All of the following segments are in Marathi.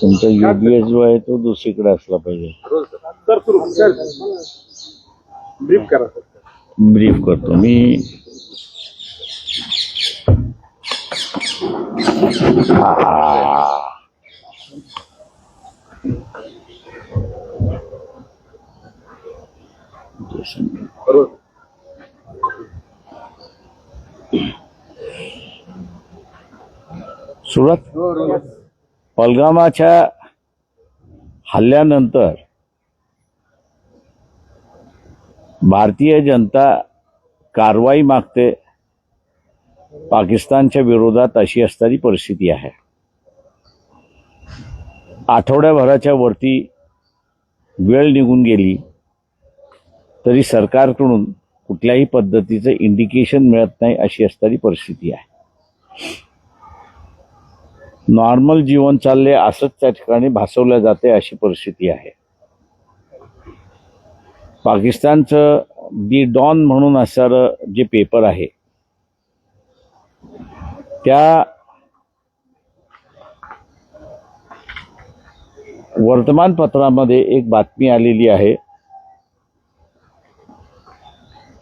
तुमचा युबीएस जो आहे तो दुसरीकडे असला पाहिजे. ब्रीफ करा ब्रीफ करतो. मी. बरोबर. सुरत पलगामाच्या हल्ल्यानंतर भारतीय जनता कारवाई मागते पाकिस्तानच्या विरोधात अशी असणारी परिस्थिती आहे. आठवड्याभराच्या वरती वेळ निघून गेली तरी सरकारकडून कुठल्याही पद्धतीचं इंडिकेशन मिळत नाही अशी असणारी परिस्थिती आहे. नॉर्मल जीवन चालले असंच त्या ठिकाणी भासवलं जाते अशी परिस्थिती आहे. पाकिस्तानचं दी डॉन म्हणून असणारं जे पेपर आहे त्या वर्तमानपत्रामध्ये एक बातमी आलेली आहे.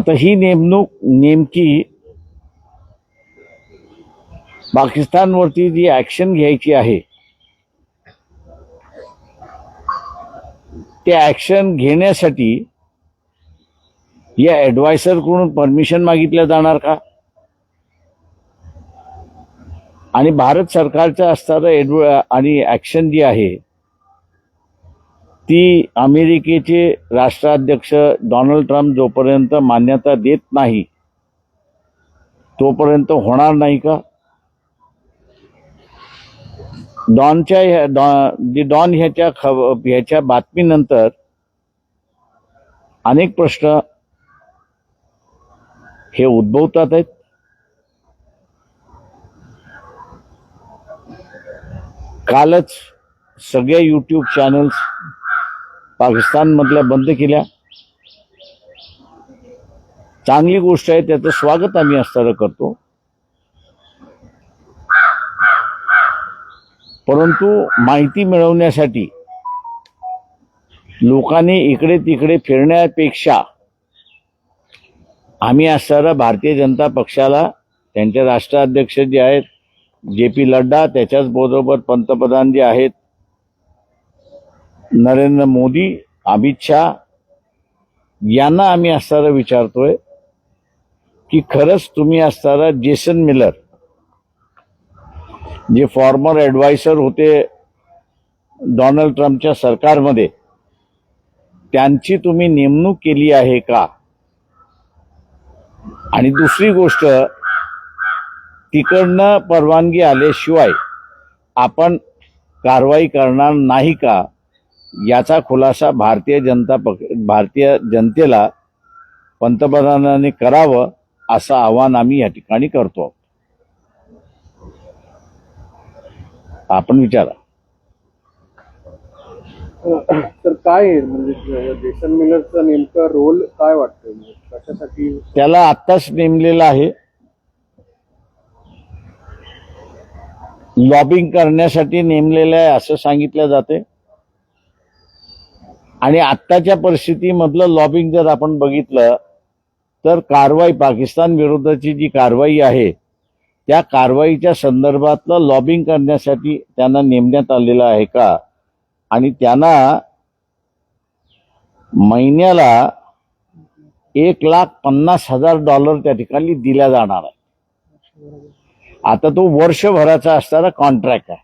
आता ही नेमणूक नेमकी पाकिस्तानवरती जी ॲक्शन घ्यायची आहे ते ॲक्शन घेण्यासाठी या ॲडवायसरकडून परमिशन मागितल्या जाणार का? आणि भारत सरकारचं असणारं ॲडव आणि ॲक्शन जी आहे ती अमेरिकेचे राष्ट्राध्यक्ष डोनाल्ड ट्रम्प जोपर्यंत मान्यता देत नाही तोपर्यंत होणार नाही का? डॉनच्या ह्या- डॉ- जे डॉन ह्याच्या खब ह्याच्या बातमीनंतर अनेक प्रश्न हे उद्भवतात आहेत. कालच सगळ्या यूट्यूब चॅनल्स पाकिस्तानमधल्या बंद केल्या. चांगली गोष्ट आहे त्याचं स्वागत आम्ही असताना करतो. परंतु माहिती मिळवण्यासाठी लोकांनी इकडे तिकडे फिरण्यापेक्षा आम्ही असणारा भारतीय जनता पक्षाला त्यांचे राष्ट्राध्यक्ष जे आहेत जे पी लड्डा त्याच्याच बरोबर पंतप्रधान जे आहेत नरेंद्र मोदी अमित शहा यांना आम्ही असणारा विचारतोय की खरंच तुम्ही असणारा जेसन मिलर जे फॉर्मर ॲडवायसर होते डोनाल्ड ट्रम्पच्या सरकारमध्ये त्यांची तुम्ही नेमणूक केली आहे का? आणि दुसरी गोष्ट तिकडनं परवानगी आल्याशिवाय आपण कारवाई करणार नाही का? याचा खुलासा भारतीय जनता पक्ष भारतीय जनतेला पंतप्रधानांनी करावं असं आवाहन आम्ही या ठिकाणी करतो. आपण विचारा. तर काय म्हणजे जेसन मिलरचा नेमका रोल काय वाटतोय? म्हणजे कशासाठी? त्याला आत्ताच नेमलेलं आहे. लॉबिंग करण्यासाठी नेमलेलं आहे असं सांगितलं जाते आणि आत्ताच्या परिस्थितीमधलं लॉबिंग जर आपण बघितलं तर कारवाई पाकिस्तान विरोधाची जी कारवाई आहे त्या कारवाईच्या संदर्भातलं लॉबिंग करण्यासाठी त्यांना नेमण्यात आलेलं आहे का? आणि त्यांना महिन्याला एक लाख पन्नास हजार डॉलर त्या ठिकाणी दिल्या जाणार आहे आता तो वर्षभराचा असणारा कॉन्ट्रॅक्ट आहे.